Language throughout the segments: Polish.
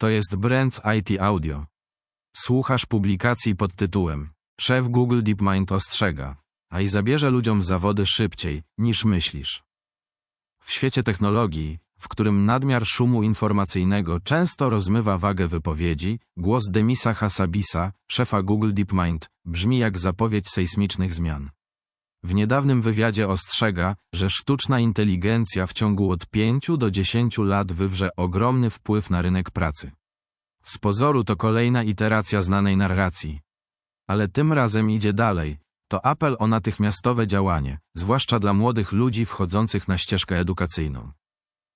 To jest Brands IT Audio. Słuchasz publikacji pod tytułem Szef Google DeepMind ostrzega, a i zabierze ludziom zawody szybciej, niż myślisz. W świecie technologii, w którym nadmiar szumu informacyjnego często rozmywa wagę wypowiedzi, głos Demisa Hassabisa, szefa Google DeepMind, brzmi jak zapowiedź sejsmicznych zmian. W niedawnym wywiadzie ostrzega, że sztuczna inteligencja w ciągu od 5 do 10 lat wywrze ogromny wpływ na rynek pracy. Z pozoru to kolejna iteracja znanej narracji. Ale tym razem idzie dalej. To apel o natychmiastowe działanie, zwłaszcza dla młodych ludzi wchodzących na ścieżkę edukacyjną.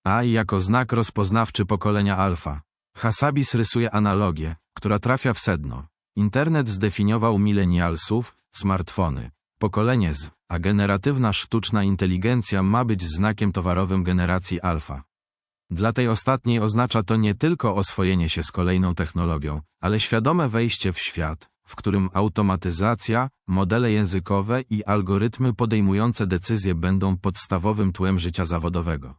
AI jako znak rozpoznawczy pokolenia alfa. Hassabis rysuje analogię, która trafia w sedno. Internet zdefiniował milenialsów, smartfony, pokolenie Z, a generatywna sztuczna inteligencja ma być znakiem towarowym generacji alfa. Dla tej ostatniej oznacza to nie tylko oswojenie się z kolejną technologią, ale świadome wejście w świat, w którym automatyzacja, modele językowe i algorytmy podejmujące decyzje będą podstawowym tłem życia zawodowego.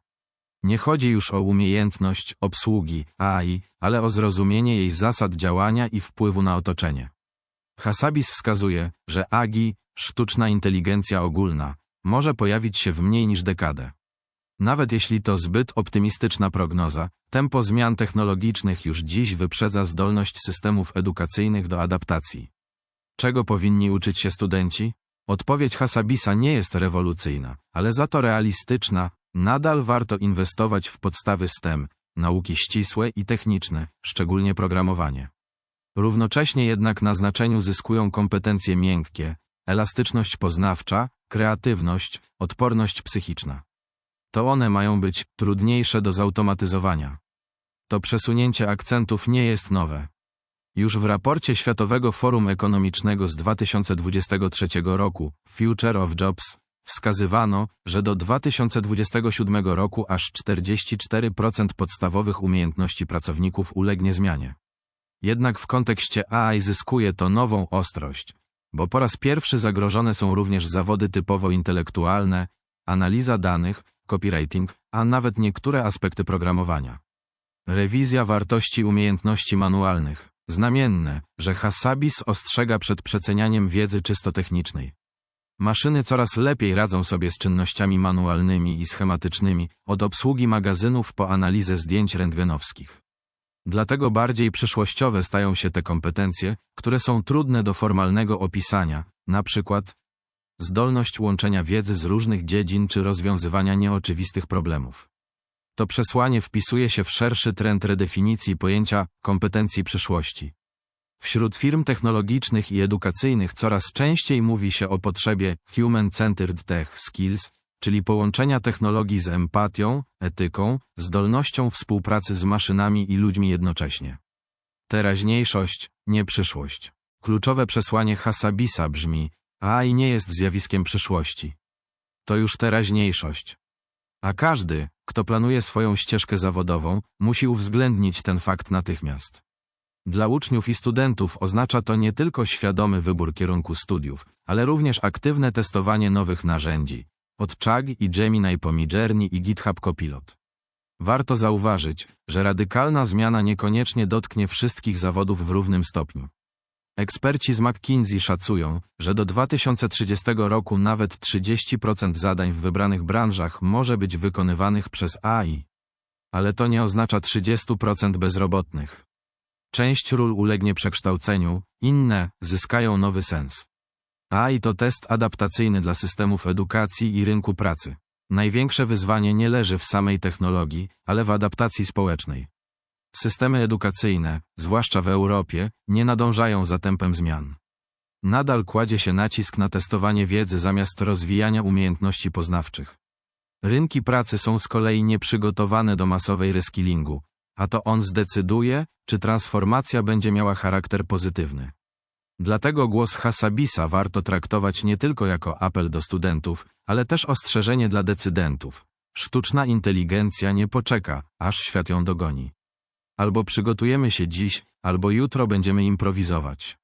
Nie chodzi już o umiejętność obsługi AI, ale o zrozumienie jej zasad działania i wpływu na otoczenie. Hassabis wskazuje, że AGI, sztuczna inteligencja ogólna, może pojawić się w mniej niż dekadę. Nawet jeśli to zbyt optymistyczna prognoza, tempo zmian technologicznych już dziś wyprzedza zdolność systemów edukacyjnych do adaptacji. Czego powinni uczyć się studenci? Odpowiedź Hassabisa nie jest rewolucyjna, ale za to realistyczna, nadal warto inwestować w podstawy STEM, nauki ścisłe i techniczne, szczególnie programowanie. Równocześnie jednak na znaczeniu zyskują kompetencje miękkie, elastyczność poznawcza, kreatywność, odporność psychiczna. To one mają być trudniejsze do zautomatyzowania. To przesunięcie akcentów nie jest nowe. Już w raporcie Światowego Forum Ekonomicznego z 2023 roku Future of Jobs wskazywano, że do 2027 roku aż 44% podstawowych umiejętności pracowników ulegnie zmianie. Jednak w kontekście AI zyskuje to nową ostrość, bo po raz pierwszy zagrożone są również zawody typowo intelektualne, analiza danych, copywriting, a nawet niektóre aspekty programowania. Rewizja wartości umiejętności manualnych. Znamienne, że Hassabis ostrzega przed przecenianiem wiedzy czysto technicznej. Maszyny coraz lepiej radzą sobie z czynnościami manualnymi i schematycznymi, od obsługi magazynów po analizę zdjęć rentgenowskich. Dlatego bardziej przyszłościowe stają się te kompetencje, które są trudne do formalnego opisania, na przykład zdolność łączenia wiedzy z różnych dziedzin czy rozwiązywania nieoczywistych problemów. To przesłanie wpisuje się w szerszy trend redefinicji pojęcia kompetencji przyszłości. Wśród firm technologicznych i edukacyjnych coraz częściej mówi się o potrzebie Human-Centered Tech Skills, czyli połączenia technologii z empatią, etyką, zdolnością współpracy z maszynami i ludźmi jednocześnie. Teraźniejszość, nie przyszłość. Kluczowe przesłanie Hassabisa brzmi: AI nie jest zjawiskiem przyszłości. To już teraźniejszość. A każdy, kto planuje swoją ścieżkę zawodową, musi uwzględnić ten fakt natychmiast. Dla uczniów i studentów oznacza to nie tylko świadomy wybór kierunku studiów, ale również aktywne testowanie nowych narzędzi, od Chag i Gemini po i GitHub Copilot. Warto zauważyć, że radykalna zmiana niekoniecznie dotknie wszystkich zawodów w równym stopniu. Eksperci z McKinsey szacują, że do 2030 roku nawet 30% zadań w wybranych branżach może być wykonywanych przez AI. Ale to nie oznacza 30% bezrobotnych. Część ról ulegnie przekształceniu, inne zyskają nowy sens. AI to test adaptacyjny dla systemów edukacji i rynku pracy. Największe wyzwanie nie leży w samej technologii, ale w adaptacji społecznej. Systemy edukacyjne, zwłaszcza w Europie, nie nadążają za tempem zmian. Nadal kładzie się nacisk na testowanie wiedzy zamiast rozwijania umiejętności poznawczych. Rynki pracy są z kolei nieprzygotowane do masowej reskillingu, a to on zdecyduje, czy transformacja będzie miała charakter pozytywny. Dlatego głos Hassabisa warto traktować nie tylko jako apel do studentów, ale też ostrzeżenie dla decydentów. Sztuczna inteligencja nie poczeka, aż świat ją dogoni. Albo przygotujemy się dziś, albo jutro będziemy improwizować.